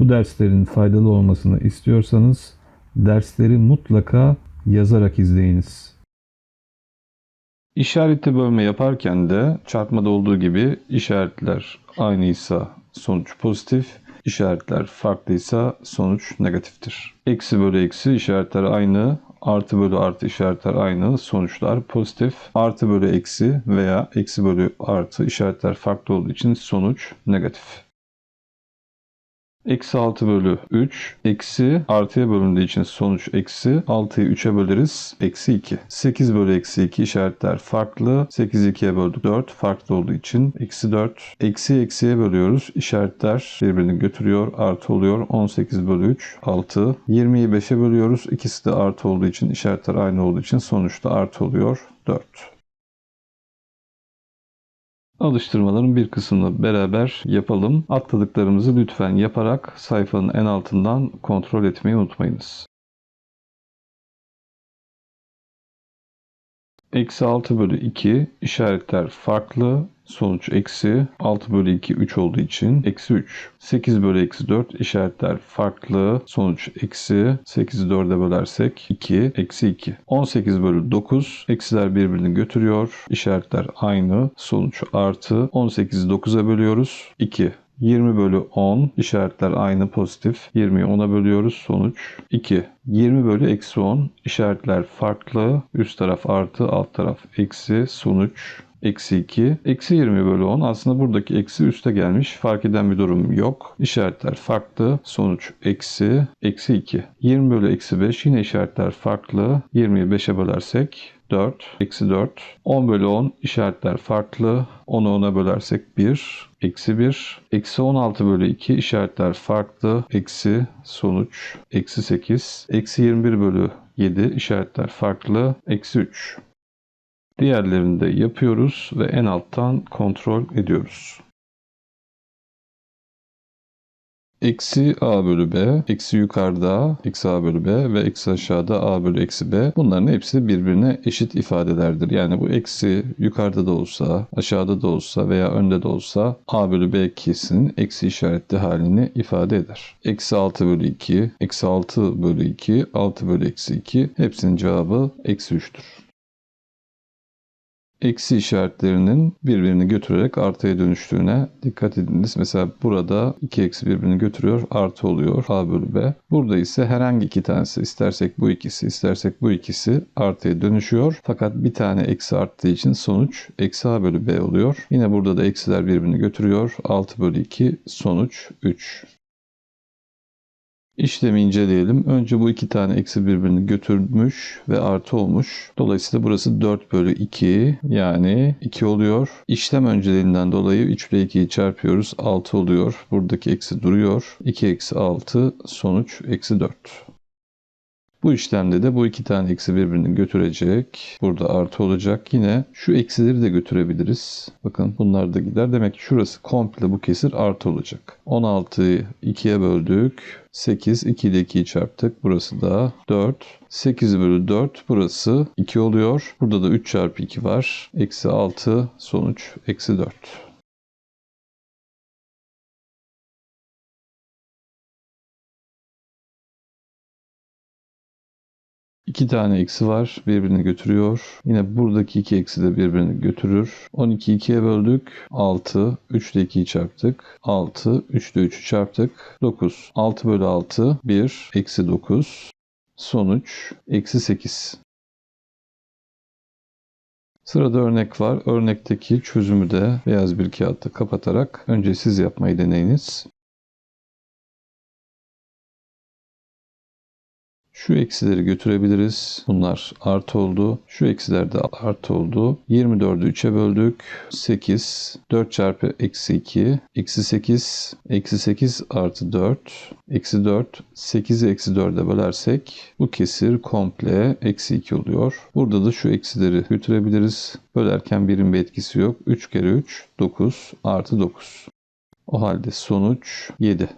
Bu derslerin faydalı olmasını istiyorsanız dersleri mutlaka yazarak izleyiniz. İşaretli bölme yaparken de çarpmada olduğu gibi işaretler aynıysa sonuç pozitif, işaretler farklıysa sonuç negatiftir. Eksi bölü eksi işaretler aynı, artı bölü artı işaretler aynı, sonuçlar pozitif. Artı bölü eksi veya eksi bölü artı işaretler farklı olduğu için sonuç negatif. Eksi 6 bölü 3. Eksi artıya bölündüğü için sonuç eksi. 6'yı 3'e böleriz. Eksi 2. 8 bölü eksi 2 işaretler farklı. 8'i 2'ye böldük 4. Farklı olduğu için eksi 4. Eksi eksiye bölüyoruz. İşaretler birbirini götürüyor. Artı oluyor. 18 bölü 3. 6. 20'yi 5'e bölüyoruz. İkisi de artı olduğu için işaretler aynı olduğu için sonuçta artı oluyor. 4. Alıştırmaların bir kısmını beraber yapalım. Atladıklarımızı lütfen yaparak sayfanın en altından kontrol etmeyi unutmayınız. Eksi 6 bölü 2 işaretler farklı. Sonuç eksi 6 bölü 2 3 olduğu için eksi 3. 8 bölü eksi 4 işaretler farklı. Sonuç eksi 8'i 4'e bölersek 2 eksi 2. 18 bölü 9 eksiler birbirini götürüyor. İşaretler aynı. Sonuç artı. 18'i 9'a bölüyoruz. 2 20 bölü 10 işaretler aynı pozitif. 20'yi 10'a bölüyoruz. Sonuç 2. 20 bölü eksi 10 işaretler farklı. Üst taraf artı alt taraf eksi. Sonuç Eksi 2. Eksi 20 bölü 10. Aslında buradaki eksi üste gelmiş. Fark eden bir durum yok. İşaretler farklı. Sonuç eksi. Eksi 2. 20 bölü eksi 5. Yine işaretler farklı. 20'yi 5'e bölersek 4. Eksi 4. 10 bölü 10. işaretler farklı. 10'u 10'a bölersek 1. Eksi 1. Eksi 16 bölü 2. işaretler farklı. Eksi sonuç. Eksi 8. Eksi 21 bölü 7. işaretler farklı. Eksi 3. Diğerlerini de yapıyoruz ve en alttan kontrol ediyoruz. Eksi a bölü b, eksi yukarıda eksi a bölü b ve eksi aşağıda a bölü eksi b. Bunların hepsi birbirine eşit ifadelerdir. Yani bu eksi yukarıda da olsa, aşağıda da olsa veya önde de olsa a bölü b ikisinin eksi işaretli halini ifade eder. Eksi 6 bölü 2, eksi 6 bölü 2, 6 bölü eksi 2 hepsinin cevabı eksi 3'tür eksi işaretlerinin birbirini götürerek artıya dönüştüğüne dikkat ediniz. Mesela burada iki eksi birbirini götürüyor, artı oluyor a bölü b. Burada ise herhangi iki tanesi, istersek bu ikisi, istersek bu ikisi artıya dönüşüyor. Fakat bir tane eksi arttığı için sonuç eksi a bölü b oluyor. Yine burada da eksiler birbirini götürüyor. 6 bölü 2 sonuç 3. İşlemi inceleyelim. Önce bu iki tane eksi birbirini götürmüş ve artı olmuş. Dolayısıyla burası 4 bölü 2 yani 2 oluyor. İşlem önceliğinden dolayı 3 ile 2'yi çarpıyoruz. 6 oluyor. Buradaki eksi duruyor. 2 eksi 6 sonuç eksi 4. Bu işlemde de bu iki tane eksi birbirini götürecek. Burada artı olacak. Yine şu eksileri de götürebiliriz. Bakın bunlar da gider. Demek ki şurası komple bu kesir artı olacak. 16'yı 2'ye böldük. 8, 2 ile 2'yi çarptık. Burası da 4. 8 bölü 4 burası 2 oluyor. Burada da 3 çarpı 2 var. Eksi 6 sonuç eksi 4. İki tane eksi var. Birbirini götürüyor. Yine buradaki iki eksi de birbirini götürür. 12'yi 2'ye böldük. 6. 3 ile 2'yi çarptık. 6. 3 ile 3'ü çarptık. 9. 6 bölü 6. 1. Eksi 9. Sonuç. Eksi 8. Sırada örnek var. Örnekteki çözümü de beyaz bir kağıtta kapatarak önce siz yapmayı deneyiniz. Şu eksileri götürebiliriz. Bunlar artı oldu. Şu eksiler de artı oldu. 24'ü 3'e böldük. 8. 4 çarpı eksi 2. Eksi 8. Eksi 8 artı 4. Eksi 4. 8'i eksi 4'e bölersek bu kesir komple eksi 2 oluyor. Burada da şu eksileri götürebiliriz. Bölerken birim bir etkisi yok. 3 kere 3 9 artı 9. O halde sonuç 7.